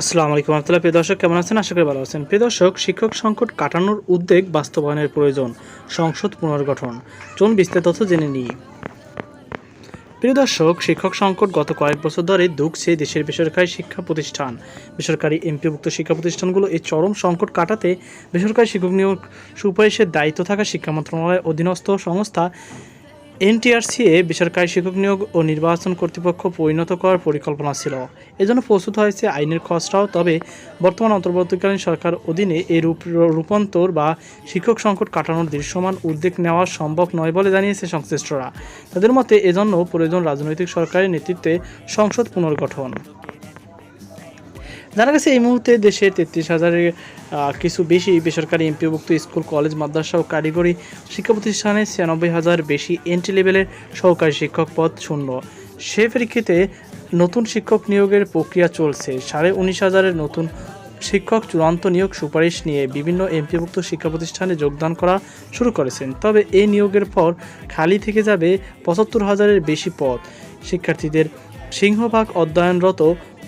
আসসালামু আলাইকুম রহমতুল্লাহ। প্রিয় দর্শক, কেমন আছেন? আশা করি ভালো আছেন। প্রিয় দর্শক, শিক্ষক সংকট কাটানোর উদ্যোগ বাস্তবায়নের প্রয়োজন, সংসদ পুনর্গঠন। চলুন বিস্তারিত তথ্য জেনে নিই। প্রিয় দর্শক, শিক্ষক সংকট গত কয়েক বছর ধরে ধুকছে দেশের বেসরকারি শিক্ষা প্রতিষ্ঠান। বেসরকারি এমপিভুক্ত শিক্ষা প্রতিষ্ঠানগুলো এই চরম সংকট কাটাতে বেসরকারি শিক্ষক নিয়োগ সুপারিশের দায়িত্ব থাকা শিক্ষা মন্ত্রণালয়ের অধীনস্থ সংস্থা এনটিআরসিএ বেসরকারি শিক্ষক নিয়োগ ও নির্বাচন কর্তৃপক্ষ পরিণত করার পরিকল্পনা ছিল। এজন্য প্রস্তুত হয়েছে আইনের খসড়াও, তবে বর্তমান অন্তর্বর্তীকালীন সরকার অধীনে এই রূপ রূপান্তর বা শিক্ষক সংকট কাটানোর দৃশ্যমান উদ্যোগ নেওয়া সম্ভব নয় বলে জানিয়েছে সংশ্লিষ্টরা। তাদের মতে, এজন্য প্রয়োজন রাজনৈতিক সরকারের নেতৃত্বে সংসদ পুনর্গঠন। জানা গেছে এই মুহূর্তে দেশে তেত্রিশ হাজারের কিছু বেশি বেসরকারি এমপিভুক্ত স্কুল, কলেজ, মাদ্রাসা ও কারিগরি শিক্ষা প্রতিষ্ঠানে ছিয়ানব্বই হাজার বেশি এন্ট্রি লেভেলের সহকারী শিক্ষক পদ শূন্য। সে পরীক্ষিতে নতুন শিক্ষক নিয়োগের প্রক্রিয়া চলছে। সাড়ে উনিশ হাজারের নতুন শিক্ষক চূড়ান্ত নিয়োগ সুপারিশ নিয়ে বিভিন্ন এমপিভুক্ত শিক্ষা প্রতিষ্ঠানে যোগদান করা শুরু করেছেন। তবে এই নিয়োগের পর খালি থেকে যাবে পঁচাত্তর হাজারের বেশি পদ। শিক্ষার্থীদের সিংহভাগ অধ্যয়নরত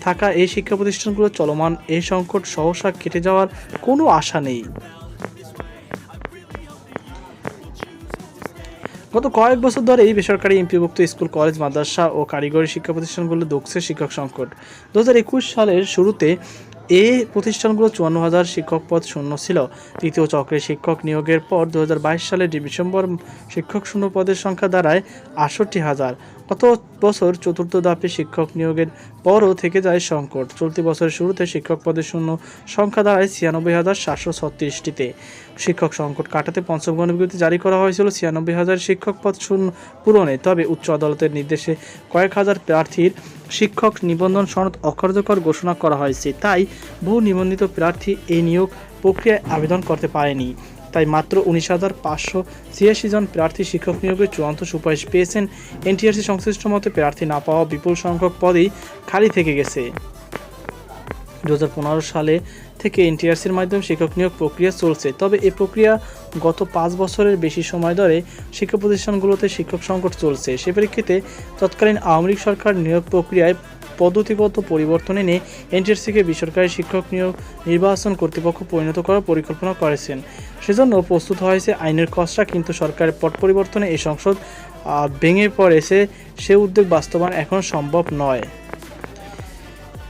থাকা এই শিক্ষা প্রতিষ্ঠানগুলো চলমান। এই সংকট সহসা কেটে যাওয়ার কোনো আশা নেই। গত কয়েক বছর ধরে এই বেসরকারি এমপিভুক্ত স্কুল, কলেজ, মাদ্রাসা ও কারিগরি শিক্ষা প্রতিষ্ঠানগুলো দক্ষছে শিক্ষক সংকট। দু হাজার একুশ সালের শুরুতে এই প্রতিষ্ঠানগুলো চুয়ান্ন হাজার শিক্ষক পদ শূন্য ছিল। তৃতীয় চক্রের শিক্ষক নিয়োগের পর দু সালের ডিসেম্বর শিক্ষক শূন্য পদের সংখ্যা দাঁড়ায় আটষট্টি হাজার। গত বছর চতুর্থ ধাপে শিক্ষক নিয়োগের পরও থেকে যায় সংকট। চলতি বছরের শুরুতে শিক্ষক পদের শূন্য সংখ্যা দাঁড়ায় ছিয়ানব্বই হাজার সাতশো ছত্রিশটিতে। শিক্ষক সংকট কাটাতে পঞ্চম গণবিজ্ঞপ্তি জারি করা হয়েছিল। ছিয়ানব্বই হাজার শিক্ষক পদ শূন্য পূরণে। তবে উচ্চ আদালতের নির্দেশে কয়েক হাজার প্রার্থীর শিক্ষক নিবন্ধন সনদ অকার্যকর ঘোষণা করা হয়েছে। তাই বহু নিবন্ধিত প্রার্থী এই নিয়োগ প্রক্রিয়ায় আবেদন করতে পারেনি। তাই মাত্র উনিশ হাজার পাঁচশো ছিয়াশি জন প্রার্থী শিক্ষক নিয়োগের চূড়ান্ত সুপারিশ পেয়েছেন। এনটিআরসি সংশ্লিষ্ট মতে প্রার্থী না পাওয়া বিপুল সংখ্যক পদেই খালি থেকে গেছে। দু হাজার পনেরো সালে থেকে এনটিআরসির মাধ্যমে শিক্ষক নিয়োগ প্রক্রিয়া চলছে। তবে এ প্রক্রিয়া গত পাঁচ বছরের বেশি সময় ধরে শিক্ষা প্রতিষ্ঠানগুলোতে শিক্ষক সংকট চলছে। সে প্রেক্ষিতে তৎকালীন আওয়ামী লীগ সরকার নিয়োগ প্রক্রিয়ায় পদ্ধতিগত পরিবর্তন এনে এনটিআরসিকে বেসরকারি শিক্ষক নিয়োগ নির্বাচন কর্তৃপক্ষ পরিণত করার পরিকল্পনা করেছেন। সেজন্য প্রস্তুত হয়েছে আইনের খসড়া, কিন্তু সরকারের পট পরিবর্তনে এই সংসদ ভেঙে পড়েছে সে উদ্যোগ বাস্তবায়ন এখন সম্ভব নয়।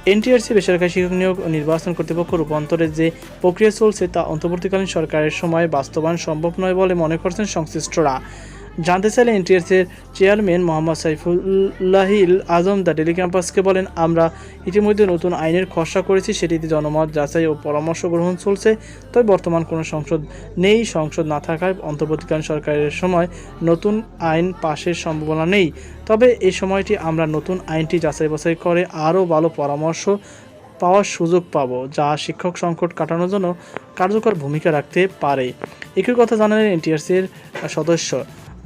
এনটিআরসি বেসরকারি শিক্ষক নিয়োগ নির্বাচন কর্তৃপক্ষ রূপান্তরের যে প্রক্রিয়া চলছে তা অন্তর্বর্তীকালীন সরকারের সময় বাস্তবায়ন সম্ভব নয় বলে মনে করছেন সংশ্লিষ্টরা। জানতে চাইলে এনটিআরসির chairman Mohammad Saifullahil Azam the daily ক্যাম্পাসকে বলেন, আমরা ইতিমধ্যে নতুন আইনের খসড়া করেছি, সেটিতে জনমত যাচাই ও পরামর্শ গ্রহণ চলছে, তবে বর্তমান কোনো সংসদ নেই। সংসদ না থাকায় অন্তর্বর্তীকালীন সরকারের সময় নতুন আইন পাশের সম্ভাবনা নেই। তবে এই সময়টি আমরা নতুন আইনটি যাচাই বাছাই করে আরও ভালো পরামর্শ পাওয়ার সুযোগ পাব, যা শিক্ষক সংকট কাটানোর জন্য কার্যকর ভূমিকা রাখতে পারে। একই কথা জানালেন এনটিআরসির সদস্য।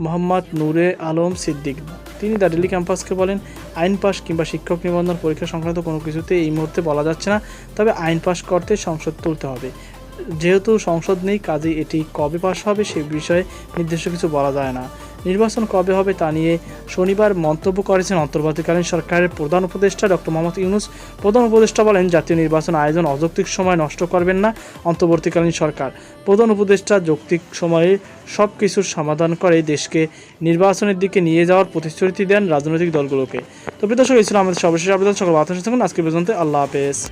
মোহাম্মদ নূরে আলম সিদ্দিক। তিনি দ্য ডেলি ক্যাম্পাসকে বলেন, আইন পাস কিংবা শিক্ষক নিবন্ধন পরীক্ষা সংক্রান্ত কোনো কিছুতে এই মুহূর্তে বলা যাচ্ছে না, তবে আইন পাস করতে সংসদ তুলতে হবে। যেহেতু সংসদ নেই কাজে এটি কবে পাশ হবে সে বিষয়ে নির্দিষ্ট কিছু বলা যায় না। নির্বাচন কবে হবে তা নিয়ে শনিবার মন্তব্য করেছেন অন্তর্বর্তীকালীন সরকারের প্রধান উপদেষ্টা ডক্টর মোহাম্মদ ইউনুস। প্রধান উপদেষ্টা বলেন, জাতীয় নির্বাচন আয়োজন অযৌক্তিক সময় নষ্ট করবেন না, অন্তর্বর্তীকালীন সরকার। প্রধান উপদেষ্টা যৌক্তিক সময়ে সব কিছুর সমাধান করে দেশকে নির্বাচনের দিকে নিয়ে যাওয়ার প্রতিশ্রুতি দেন রাজনৈতিক দলগুলোকে। তো প্রিয় দর্শক, এই ছিল আমাদের সর্বশেষ আবেদন সকল আজকে পর্যন্ত আল্লাহ হাফেজ।